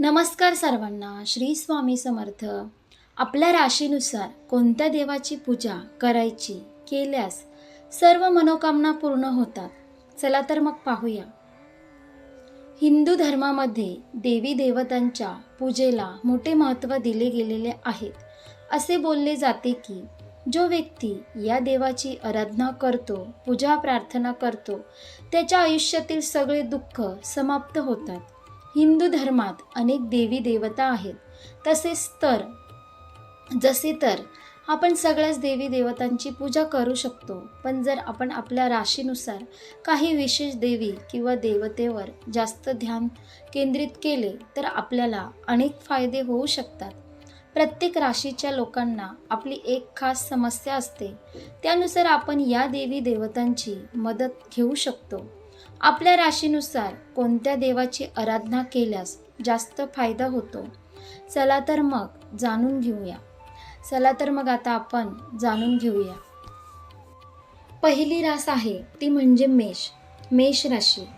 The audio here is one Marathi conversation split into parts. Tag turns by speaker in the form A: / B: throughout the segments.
A: नमस्कार सर्वांना श्री स्वामी समर्थ. आपल्या राशीनुसार कोणत्या देवाची पूजा करायची केल्यास सर्व मनोकामना पूर्ण होतात? चला तर मग पाहूया. हिंदू धर्मामध्ये देवी देवतांच्या पूजेला मोठे महत्त्व दिले गेलेले आहेत. असे बोलले जाते की जो व्यक्ती या देवाची आराधना करतो पूजा प्रार्थना करतो त्याच्या आयुष्यातील सगळे दुःख समाप्त होतात. हिंदू धर्मात अनेक देवी देवता आहेत. तसेच तर जसे तर आपण सगळ्याच देवी देवतांची पूजा करू शकतो. पण जर आपण आपल्या राशीनुसार काही विशेष देवी किंवा देवतेवर जास्त ध्यान केंद्रित केले तर आपल्याला अनेक फायदे होऊ शकतात. प्रत्येक राशीच्या लोकांना आपली एक खास समस्या असते. त्यानुसार आपण या देवी देवतांची मदत घेऊ शकतो. आपल्या राशीनुसार कोणत्या देवाची आराधना केल्यास जास्त फायदा होतो? चला तर मग जाणून घेऊया. चला तर मग आता आपण जाणून घेऊया. पहिली रास आहे ती म्हणजे मेष. मेष राशी.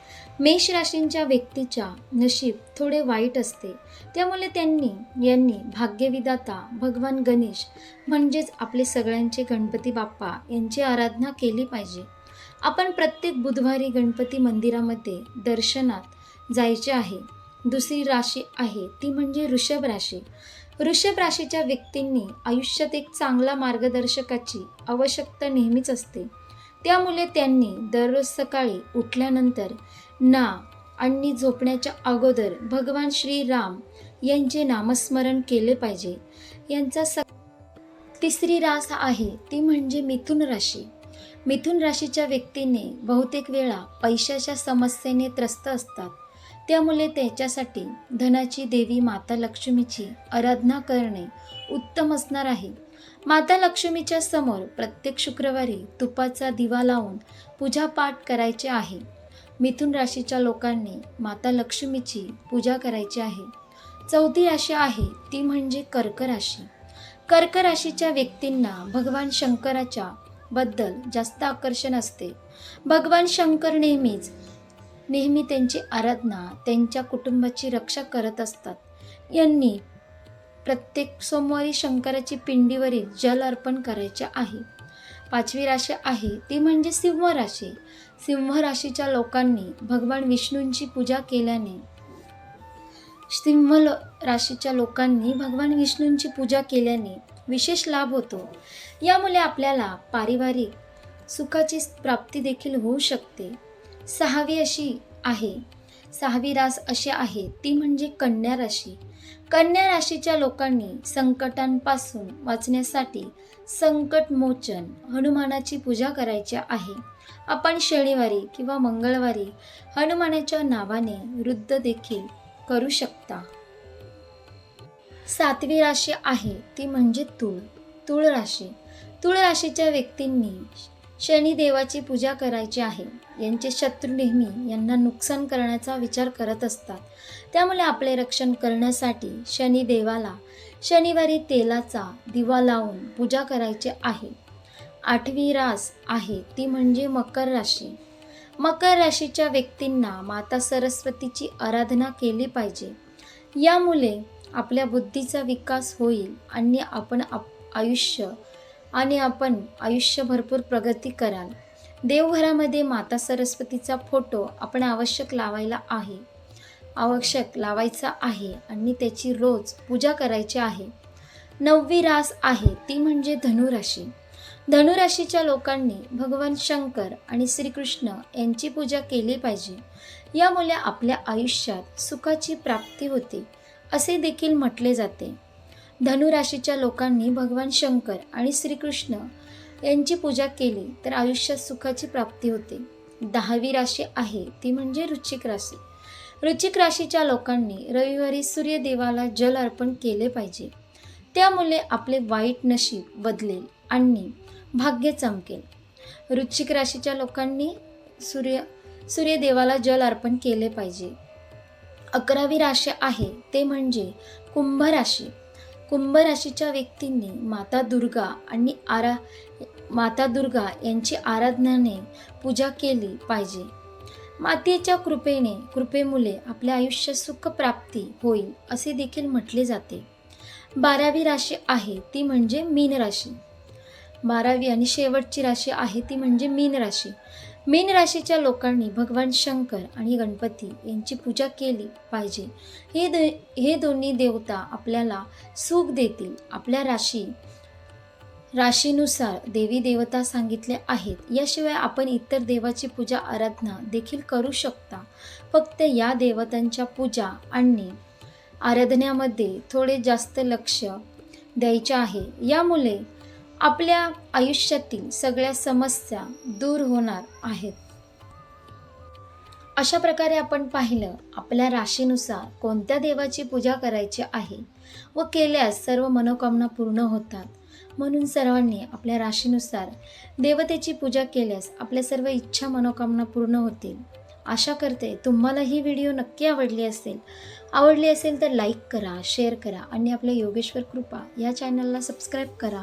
A: मेष राशींच्या व्यक्तीच्या नशीब थोडे वाईट असते. त्यामुळे त्यांनी यांनी भाग्यविदाता भगवान गणेश म्हणजेच आपले सगळ्यांचे गणपती बाप्पा यांची आराधना केली पाहिजे. आपण प्रत्येक बुधवारी गणपती मंदिरामध्ये दर्शनात जायचे आहे. दुसरी राशी आहे ती म्हणजे वृषभ राशी. वृषभ राशीच्या व्यक्तींनी आयुष्यात एक चांगला मार्गदर्शकाची आवश्यकता नेहमीच असते. त्यामुळे त्यांनी दररोज सकाळी उठल्यानंतर ना आणि झोपण्याच्या अगोदर भगवान श्रीराम यांचे नामस्मरण केले पाहिजे. यांचा स तिसरी रास आहे ती म्हणजे मिथुन राशी. मिथुन राशीच्या व्यक्तीने बहुतेक वेळा पैशाच्या समस्येने त्रस्त असतात. त्यामुळे त्याच्यासाठी धनाची देवी माता लक्ष्मीची आराधना करणे उत्तम असणार आहे. माता लक्ष्मीच्या समोर प्रत्येक शुक्रवारी तुपाचा दिवा लावून पूजापाठ करायचे आहे. मिथुन राशीच्या लोकांनी माता लक्ष्मीची पूजा करायची आहे. चौथी राशी आहे ती म्हणजे कर्क राशी. कर्क राशीच्या व्यक्तींना भगवान शंकराच्या बद्दल जास्त आकर्षण असते. भगवान शंकर नेहमीच नेहमी त्यांची आराधना त्यांच्या कुटुंबाची रक्षा करत असतात. यांनी प्रत्येक सोमवारी शंकराची पिंडीवरील जल अर्पण करायचे आहे. पाचवी राशी आहे ती म्हणजे सिंह राशी. सिंह राशीच्या लोकांनी भगवान विष्णूंची पूजा केल्याने श्रीमल राशीच्या लोकांनी भगवान विष्णूंची पूजा केल्याने विशेष लाभ होतो. यामुळे आपल्याला पारिवारिक सुखाची प्राप्ती देखील होऊ शकते. सहावी अशी आहे. सहावी रास अशी आहे. ती म्हणजे कन्या राशी. कन्या राशीच्या लोकांनी संकटांपासून वाचण्यासाठी संकटमोचन हनुमानाची पूजा करायची आहे. आपण शनिवारी किंवा मंगळवारी हनुमानाच्या नावाने वृद्ध देखील करू शकता. सातवी राशी आहे ती म्हणजे तुळ तुळ राशी. तुळ राशीच्या व्यक्तींनी शनिदेवाची पूजा करायची आहे. यांचे शत्रू नेहमी यांना नुकसान करण्याचा विचार करत असतात. त्यामुळे आपले रक्षण करण्यासाठी शनिदेवाला शनिवारी तेलाचा दिवा लावून पूजा करायची आहे. आठवी रास आहे ती म्हणजे मकर राशी. मकर राशीच्या व्यक्तींना माता सरस्वतीची आराधना केली पाहिजे. यामुळे आपल्या बुद्धीचा विकास होईल आणि आपण आप आयुष्य आणि आपण आयुष्य भरपूर प्रगती कराल. देवघरामध्ये माता सरस्वतीचा फोटो आपण आवश्यक लावायला आहे. आवश्यक लावायचा आहे आणि त्याची रोज पूजा करायची आहे. नववी रास आहे ती म्हणजे धनुराशी. धनुराशीच्या लोकांनी भगवान शंकर आणि श्रीकृष्ण यांची पूजा केली पाहिजे. यामुळे आपल्या आयुष्यात सुखाची प्राप्ती होते असे देखील म्हटले जाते. धनुराशीच्या लोकांनी भगवान शंकर आणि श्रीकृष्ण यांची पूजा केली तर आयुष्यात सुखाची प्राप्ती होते. दहावी राशी आहे ती म्हणजे रुचिक राशी. रुचिक राशीच्या लोकांनी रविवारी सूर्यदेवाला जल अर्पण केले पाहिजे. त्यामुळे आपले वाईट नशीब बदलेल आणि भाग्य चमकेल. वृश्चिक राशीच्या लोकांनी सूर्य सूर्यदेवाला जल अर्पण केले पाहिजे. अकरावी राशी आहे ते म्हणजे कुंभ राशी. कुंभ राशीच्या व्यक्तींनी माता दुर्गा आणि आरा माता दुर्गा यांची आराधनाने पूजा केली पाहिजे. मातेच्या कृपेने कृपेमुळे आपल्या आयुष्य सुखप्राप्ती होईल असे देखील म्हटले जाते. बारावी राशी आहे ती म्हणजे मीन राशी. बारावी आणि शेवटची राशी आहे ती म्हणजे मीन राशी. मीन राशीच्या लोकांनी भगवान शंकर आणि गणपती यांची पूजा केली पाहिजे. हे दो हे दोन्ही देवता आपल्याला सुख देतील. आपल्या राशी राशीनुसार देवी देवता सांगितले आहेत. याशिवाय आपण इतर देवाची पूजा आराधना देखील करू शकता. फक्त या देवतांच्या पूजा आणि आराधण्यामध्ये थोडे जास्त लक्ष द्यायचे आहे. यामुळे आपल्या आयुष्यातील सगळ्या समस्या दूर होणार आहेत. अशा प्रकारे आपण पाहिलं आपल्या राशीनुसार कोणत्या देवाची पूजा करायची आहे व केल्यास सर्व मनोकामना पूर्ण होतात. म्हणून सर्वांनी आपल्या राशीनुसार देवतेची पूजा केल्यास आपल्या सर्व इच्छा मनोकामना पूर्ण होतील. आशा करते तुम्हाला ही व्हिडिओ नक्की आवडली असेल. आवडली असेल तर लाईक करा शेअर करा आणि आपल्या योगेश्वर कृपा या चॅनलला सबस्क्राईब करा.